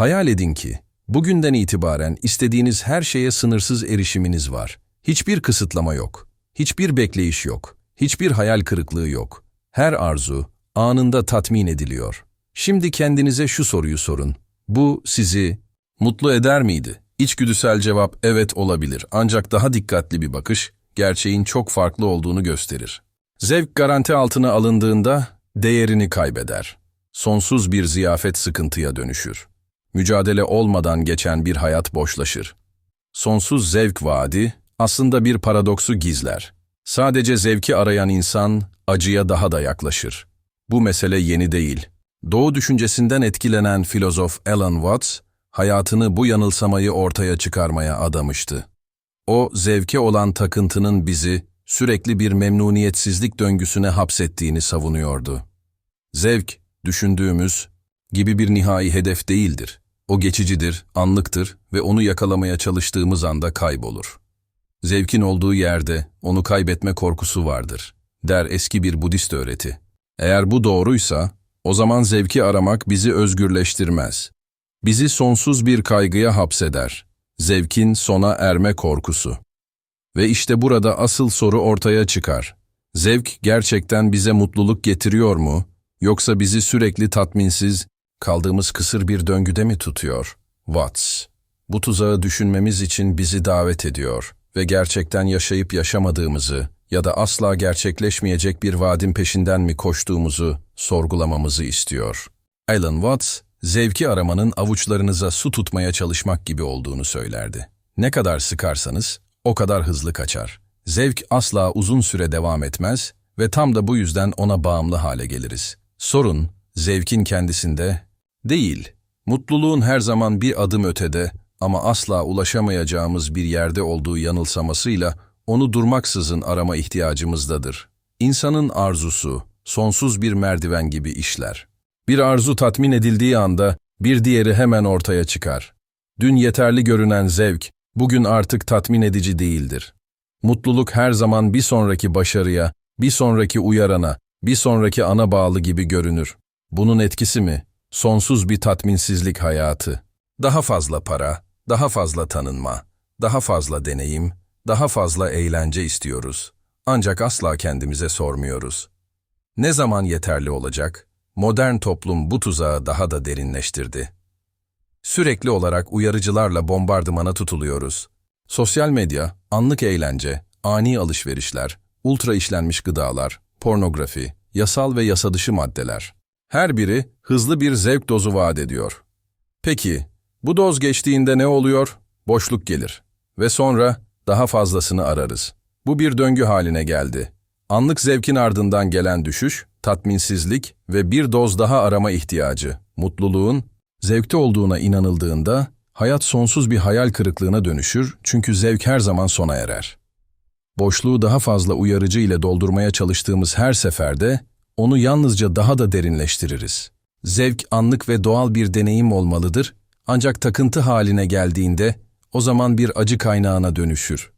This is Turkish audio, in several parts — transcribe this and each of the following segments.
Hayal edin ki, bugünden itibaren istediğiniz her şeye sınırsız erişiminiz var. Hiçbir kısıtlama yok. Hiçbir bekleyiş yok. Hiçbir hayal kırıklığı yok. Her arzu anında tatmin ediliyor. Şimdi kendinize şu soruyu sorun. Bu sizi mutlu eder miydi? İçgüdüsel cevap evet olabilir ancak daha dikkatli bir bakış gerçeğin çok farklı olduğunu gösterir. Zevk garanti altına alındığında değerini kaybeder. Sonsuz bir ziyafet sıkıntıya dönüşür. Mücadele olmadan geçen bir hayat boşlaşır. Sonsuz zevk vaadi aslında bir paradoksu gizler. Sadece zevki arayan insan acıya daha da yaklaşır. Bu mesele yeni değil. Doğu düşüncesinden etkilenen filozof Alan Watts, hayatını bu yanılsamayı ortaya çıkarmaya adamıştı. O, zevke olan takıntının bizi sürekli bir memnuniyetsizlik döngüsüne hapsettiğini savunuyordu. Zevk, düşündüğümüz gibi bir nihai hedef değildir. O geçicidir, anlıktır ve onu yakalamaya çalıştığımız anda kaybolur. Zevkin olduğu yerde onu kaybetme korkusu vardır, der eski bir Budist öğreti. Eğer bu doğruysa, o zaman zevki aramak bizi özgürleştirmez. Bizi sonsuz bir kaygıya hapseder. Zevkin sona erme korkusu. Ve işte burada asıl soru ortaya çıkar. Zevk gerçekten bize mutluluk getiriyor mu, yoksa bizi sürekli tatminsiz, kaldığımız kısır bir döngüde mi tutuyor? Watts. Bu tuzağı düşünmemiz için bizi davet ediyor ve gerçekten yaşayıp yaşamadığımızı ya da asla gerçekleşmeyecek bir vaadin peşinden mi koştuğumuzu sorgulamamızı istiyor. Alan Watts, zevki aramanın avuçlarınıza su tutmaya çalışmak gibi olduğunu söylerdi. Ne kadar sıkarsanız o kadar hızlı kaçar. Zevk asla uzun süre devam etmez ve tam da bu yüzden ona bağımlı hale geliriz. Sorun, zevkin kendisinde değil, mutluluğun her zaman bir adım ötede ama asla ulaşamayacağımız bir yerde olduğu yanılsamasıyla onu durmaksızın arama ihtiyacımızdadır. İnsanın arzusu, sonsuz bir merdiven gibi işler. Bir arzu tatmin edildiği anda bir diğeri hemen ortaya çıkar. Dün yeterli görünen zevk, bugün artık tatmin edici değildir. Mutluluk her zaman bir sonraki başarıya, bir sonraki uyarana, bir sonraki ana bağlı gibi görünür. Bunun etkisi mi? Sonsuz bir tatminsizlik hayatı. Daha fazla para, daha fazla tanınma, daha fazla deneyim, daha fazla eğlence istiyoruz. Ancak asla kendimize sormuyoruz. Ne zaman yeterli olacak? Modern toplum bu tuzağı daha da derinleştirdi. Sürekli olarak uyarıcılarla bombardımana tutuluyoruz. Sosyal medya, anlık eğlence, ani alışverişler, ultra işlenmiş gıdalar, pornografi, yasal ve yasa dışı maddeler. Her biri hızlı bir zevk dozu vaat ediyor. Peki, bu doz geçtiğinde ne oluyor? Boşluk gelir. Ve sonra daha fazlasını ararız. Bu bir döngü haline geldi. Anlık zevkin ardından gelen düşüş, tatminsizlik ve bir doz daha arama ihtiyacı, mutluluğun zevkte olduğuna inanıldığında hayat sonsuz bir hayal kırıklığına dönüşür çünkü zevk her zaman sona erer. Boşluğu daha fazla uyarıcı ile doldurmaya çalıştığımız her seferde onu yalnızca daha da derinleştiririz. Zevk anlık ve doğal bir deneyim olmalıdır ancak takıntı haline geldiğinde o zaman bir acı kaynağına dönüşür.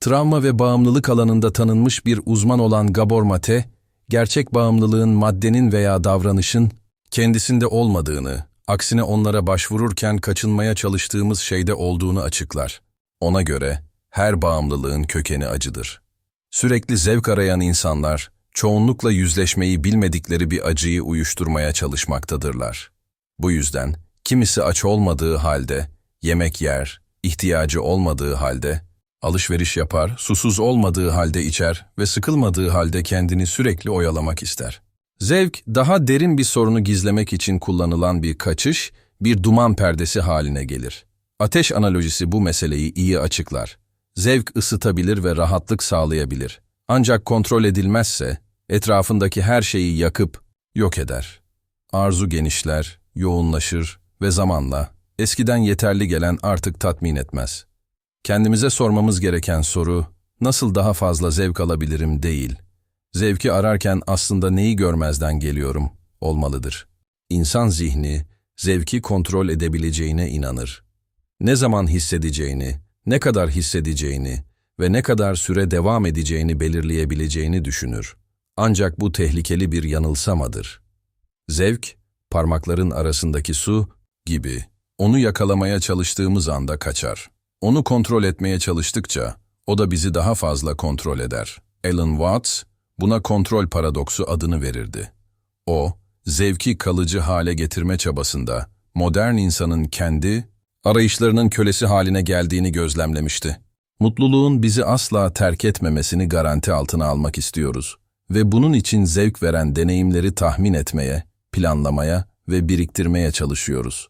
Travma ve bağımlılık alanında tanınmış bir uzman olan Gabor Mate, gerçek bağımlılığın maddenin veya davranışın kendisinde olmadığını, aksine onlara başvururken kaçınmaya çalıştığımız şeyde olduğunu açıklar. Ona göre her bağımlılığın kökeni acıdır. Sürekli zevk arayan insanlar, çoğunlukla yüzleşmeyi bilmedikleri bir acıyı uyuşturmaya çalışmaktadırlar. Bu yüzden kimisi aç olmadığı halde yemek yer, ihtiyacı olmadığı halde alışveriş yapar, susuz olmadığı halde içer ve sıkılmadığı halde kendini sürekli oyalamak ister. Zevk, daha derin bir sorunu gizlemek için kullanılan bir kaçış, bir duman perdesi haline gelir. Ateş analojisi bu meseleyi iyi açıklar. Zevk ısıtabilir ve rahatlık sağlayabilir. Ancak kontrol edilmezse, etrafındaki her şeyi yakıp yok eder. Arzu genişler, yoğunlaşır ve zamanla eskiden yeterli gelen artık tatmin etmez. Kendimize sormamız gereken soru, nasıl daha fazla zevk alabilirim değil, zevki ararken aslında neyi görmezden geliyorum olmalıdır. İnsan zihni, zevki kontrol edebileceğine inanır. Ne zaman hissedeceğini, ne kadar hissedeceğini ve ne kadar süre devam edeceğini belirleyebileceğini düşünür. Ancak bu tehlikeli bir yanılsamadır. Zevk, parmakların arasındaki su gibi onu yakalamaya çalıştığımız anda kaçar. Onu kontrol etmeye çalıştıkça, o da bizi daha fazla kontrol eder. Alan Watts, buna kontrol paradoksu adını verirdi. O, zevki kalıcı hale getirme çabasında, modern insanın kendi, arayışlarının kölesi haline geldiğini gözlemlemişti. Mutluluğun bizi asla terk etmemesini garanti altına almak istiyoruz ve bunun için zevk veren deneyimleri tahmin etmeye, planlamaya ve biriktirmeye çalışıyoruz.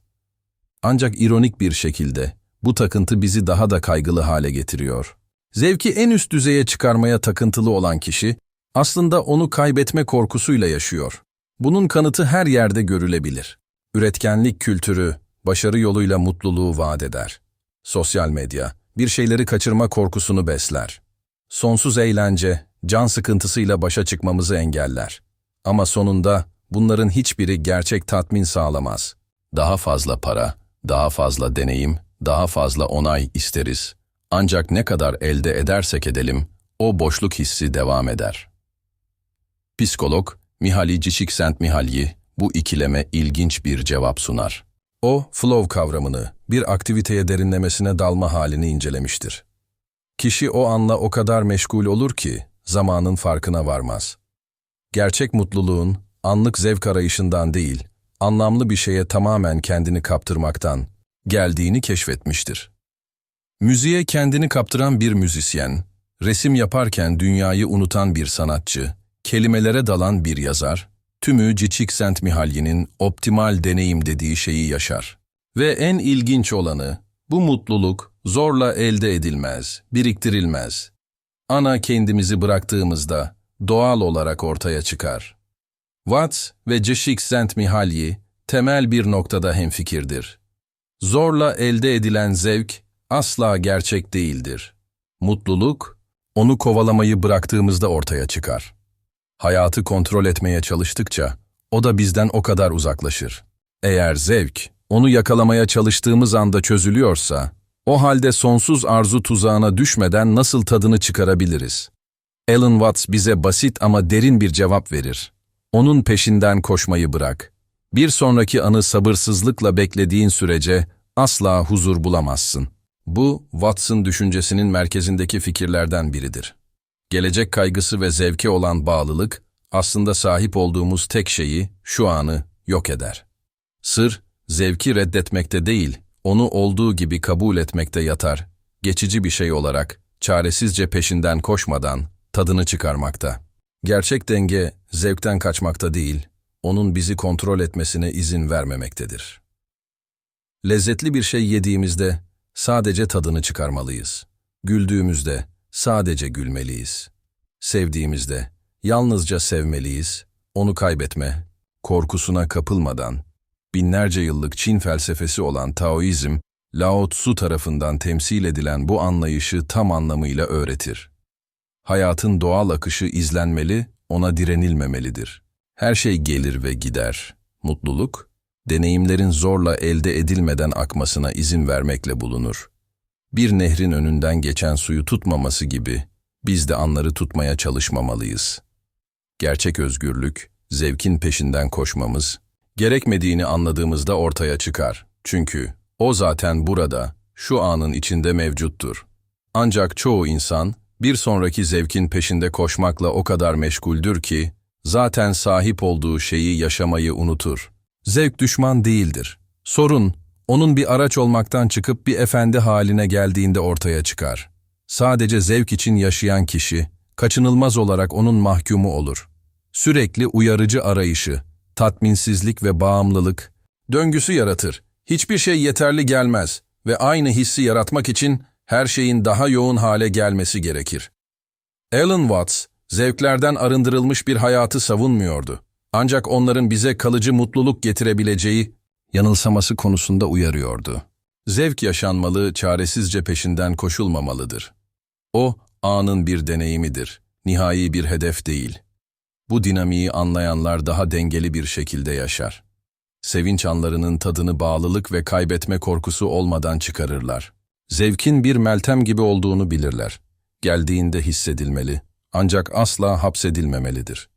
Ancak ironik bir şekilde bu takıntı bizi daha da kaygılı hale getiriyor. Zevki en üst düzeye çıkarmaya takıntılı olan kişi aslında onu kaybetme korkusuyla yaşıyor. Bunun kanıtı her yerde görülebilir. Üretkenlik kültürü başarı yoluyla mutluluğu vaat eder. Sosyal medya bir şeyleri kaçırma korkusunu besler. Sonsuz eğlence can sıkıntısıyla başa çıkmamızı engeller. Ama sonunda bunların hiçbiri gerçek tatmin sağlamaz. Daha fazla para, daha fazla deneyim, daha fazla onay isteriz. Ancak ne kadar elde edersek edelim, o boşluk hissi devam eder. Psikolog Mihaly Csikszentmihalyi bu ikileme ilginç bir cevap sunar. O, flow kavramını, bir aktiviteye derinlemesine dalma halini incelemiştir. Kişi o anla o kadar meşgul olur ki, zamanın farkına varmaz. Gerçek mutluluğun, anlık zevk arayışından değil, anlamlı bir şeye tamamen kendini kaptırmaktan geldiğini keşfetmiştir. Müziğe kendini kaptıran bir müzisyen, resim yaparken dünyayı unutan bir sanatçı, kelimelere dalan bir yazar, tümü Csikszentmihalyi'nin optimal deneyim dediği şeyi yaşar. Ve en ilginç olanı, bu mutluluk zorla elde edilmez, biriktirilmez. Ana kendimizi bıraktığımızda doğal olarak ortaya çıkar. Watts ve Csikszentmihalyi temel bir noktada hemfikirdir. Zorla elde edilen zevk asla gerçek değildir. Mutluluk, onu kovalamayı bıraktığımızda ortaya çıkar. Hayatı kontrol etmeye çalıştıkça, o da bizden o kadar uzaklaşır. Eğer zevk, onu yakalamaya çalıştığımız anda çözülüyorsa, o halde sonsuz arzu tuzağına düşmeden nasıl tadını çıkarabiliriz? Alan Watts bize basit ama derin bir cevap verir. Onun peşinden koşmayı bırak. Bir sonraki anı sabırsızlıkla beklediğin sürece asla huzur bulamazsın. Bu, Watts'ın düşüncesinin merkezindeki fikirlerden biridir. Gelecek kaygısı ve zevke olan bağlılık, aslında sahip olduğumuz tek şeyi, şu anı, yok eder. Sır, zevki reddetmekte değil, onu olduğu gibi kabul etmekte yatar, geçici bir şey olarak, çaresizce peşinden koşmadan, tadını çıkarmakta. Gerçek denge, zevkten kaçmakta değil, onun bizi kontrol etmesine izin vermemektedir. Lezzetli bir şey yediğimizde, sadece tadını çıkarmalıyız. Güldüğümüzde, sadece gülmeliyiz. Sevdiğimizde, yalnızca sevmeliyiz, onu kaybetme, korkusuna kapılmadan, binlerce yıllık Çin felsefesi olan Taoizm, Lao Tzu tarafından temsil edilen bu anlayışı tam anlamıyla öğretir. Hayatın doğal akışı izlenmeli, ona direnilmemelidir. Her şey gelir ve gider. Mutluluk, deneyimlerin zorla elde edilmeden akmasına izin vermekle bulunur. Bir nehrin önünden geçen suyu tutmaması gibi, biz de anları tutmaya çalışmamalıyız. Gerçek özgürlük, zevkin peşinden koşmamız, gerekmediğini anladığımızda ortaya çıkar. Çünkü o zaten burada, şu anın içinde mevcuttur. Ancak çoğu insan, bir sonraki zevkin peşinde koşmakla o kadar meşguldür ki, zaten sahip olduğu şeyi yaşamayı unutur. Zevk düşman değildir. Sorun, onun bir araç olmaktan çıkıp bir efendi haline geldiğinde ortaya çıkar. Sadece zevk için yaşayan kişi, kaçınılmaz olarak onun mahkumu olur. Sürekli uyarıcı arayışı, tatminsizlik ve bağımlılık, döngüsü yaratır. Hiçbir şey yeterli gelmez ve aynı hissi yaratmak için her şeyin daha yoğun hale gelmesi gerekir. Alan Watts, zevklerden arındırılmış bir hayatı savunmuyordu. Ancak onların bize kalıcı mutluluk getirebileceği yanılsaması konusunda uyarıyordu. Zevk yaşanmalı, çaresizce peşinden koşulmamalıdır. O, anın bir deneyimidir, nihai bir hedef değil. Bu dinamiği anlayanlar daha dengeli bir şekilde yaşar. Sevinç anlarının tadını bağlılık ve kaybetme korkusu olmadan çıkarırlar. Zevkin bir meltem gibi olduğunu bilirler. Geldiğinde hissedilmeli, ancak asla hapsedilmemelidir.